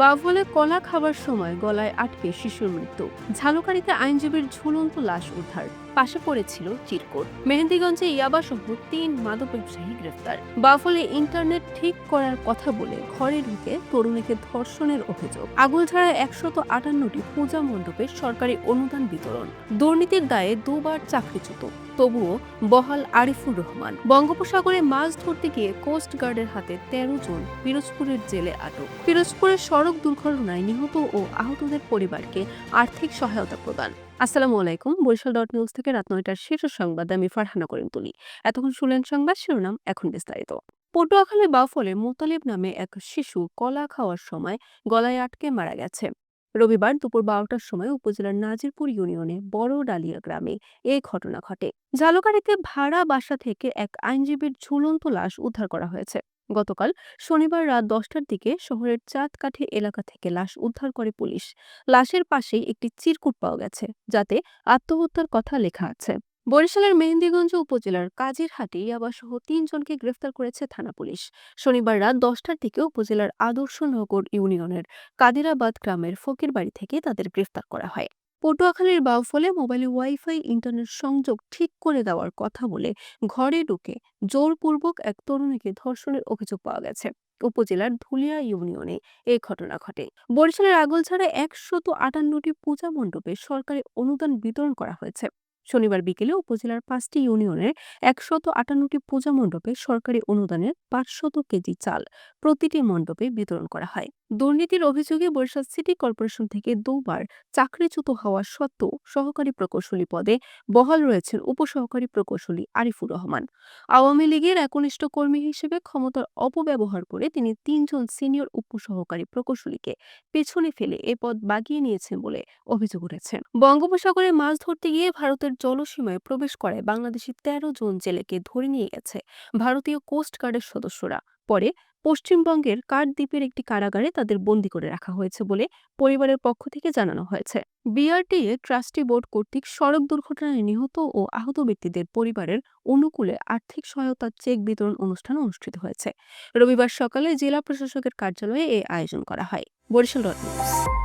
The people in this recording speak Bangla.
বাফলে কলা খাবার সময় গলায় আটকে শিশুর মৃত্যু। ঝালকারিতে আইনজীবীর ঝুলন্ত লাশ উদ্ধার। পাশে পড়েছিল চিরকুট। মেহেন্দিগঞ্জে ইয়াবা সহ তিন মাদক ব্যবসায়ী গ্রেফতার। বাফলে ইন্টারনেট ঠিক করার কথা বলে ঘরে ঢুকে তরুণীকে ধর্ষণের অভিযোগ। আগুলঝাড়ায় একশত আটান্নটি পূজা মণ্ডপের সরকারি অনুদান বিতরণ। দুর্নীতির দায়ে দুবার চাকরিচ্যুত। তবুও বহাল আরিফুর রহমান। বঙ্গোপসাগরে মাছ ধরতে গিয়ে কোস্ট গার্ডের হাতে তেরো জন পিরোজপুরের জেলে আটক। পিরোজপুরের সড়ক দুর্ঘটনায় নিহত ও আহতদের পরিবারকে আর্থিক সহায়তা প্রদান। আসসালামু আলাইকুম, বরিশাল ডট নিউজ থেকে রাত নয়টার শীর্ষ সংবাদ, আমি ফারহানা করিম তুলি। এতক্ষণ শুনলেন সংবাদ শিরোনাম, এখন বিস্তারিত। পটুয়াখালী বাউফলে মোতালিব নামে এক শিশু কলা খাওয়ার সময় গলায় আটকে মারা গেছে। রবিবার দুপুর বারোটার সময় উপজেলার নাজিরপুর ইউনিয়নে বড় ডালিয়া গ্রামে এই ঘটনা ঘটে। ঝালকাড়িতে ভাড়া বাসা থেকে এক আইনজীবীর ঝুলন্ত লাশ উদ্ধার করা হয়েছে। গতকাল শনিবার রাত দশটার দিকে শহরের চাঁদকাঠি এলাকা থেকে লাশ উদ্ধার করে পুলিশ। লাশের পাশেই একটি চিরকুট পাওয়া গেছে, যাতে আত্মহত্যার কথা লেখা আছে। বরিশালের মেহেন্দিগঞ্জ উপজেলার কাজিরহাটে ইয়াবাসহ তিনজনকে গ্রেফতার করেছে থানা পুলিশ। শনিবার রাত দশটার দিকে উপজেলার আদর্শনগর ইউনিয়নের কাদিরাবাদ গ্রামের ফকির বাড়ি থেকে তাদের গ্রেফতার করা হয়। পটুয়াখালীর বাউফলে মোবাইলে ওয়াইফাই ইন্টারনেট সংযোগ ঠিক করে দেওয়ার কথা বলে ঘরে ঢুকে জোরপূর্বক এক তরুণীকে ধর্ষণের অভিযোগ পাওয়া গেছে। উপজেলার ধুলিয়া ইউনিয়নে এই ঘটনা ঘটে। বরিশালের আগলছাড়া একশত আটান্নটি পূজা মণ্ডপে সরকারি অনুদান বিতরণ করা হয়েছে। শনিবার বিকেলে উপজেলার পাঁচটি ইউনিয়নের একশত আটান্নটি পূজা মণ্ডপে সরকারি অনুদানের পাঁচশত কেজি চাল প্রতিটি মণ্ডপে বিতরণ করা হয়। দুর্নীতির অভিযোগে বরিশাল সিটি কর্পোরেশন থেকে দুবার চাকরিচ্যুত হওয়া সত্ত্বেও সহকারী প্রকৌশলী পদে বহাল রয়েছেন উপসহকারী প্রকৌশলী আরিফুর রহমান। আওয়ামী লীগের একনিষ্ঠ কর্মী হিসেবে ক্ষমতার অপব্যবহার করে তিনি তিনজন সিনিয়র উপসহকারী প্রকৌশলীকে পেছনে ফেলে এ পদ বাগিয়ে নিয়েছেন বলে অভিযোগ উঠেছে। বঙ্গোপসাগরে মাছ ধরতে গিয়ে ভারতের জলসীমায় প্রবেশ করায় বাংলাদেশি তেরো জন জেলেকে ধরে নিয়ে গেছে ভারতীয় কোস্ট গার্ডের সদস্যরা। পরে পশ্চিমবঙ্গের কাঠদ্বীপের একটি কারাগারে তাদের বন্দি করে রাখা হয়েছে বলে পরিবারের পক্ষ থেকে জানানো হয়েছে। বিআরটিএ ট্রাস্টি বোর্ড কর্তৃক সড়ক দুর্ঘটনায় নিহত ও আহত ব্যক্তিদের পরিবারের অনুকূলে আর্থিক সহায়তা চেক বিতরণ অনুষ্ঠান অনুষ্ঠিত হয়েছে। রবিবার সকালে জেলা প্রশাসকের কার্যালয়ে এই আয়োজন করা হয়। Barishal dot news.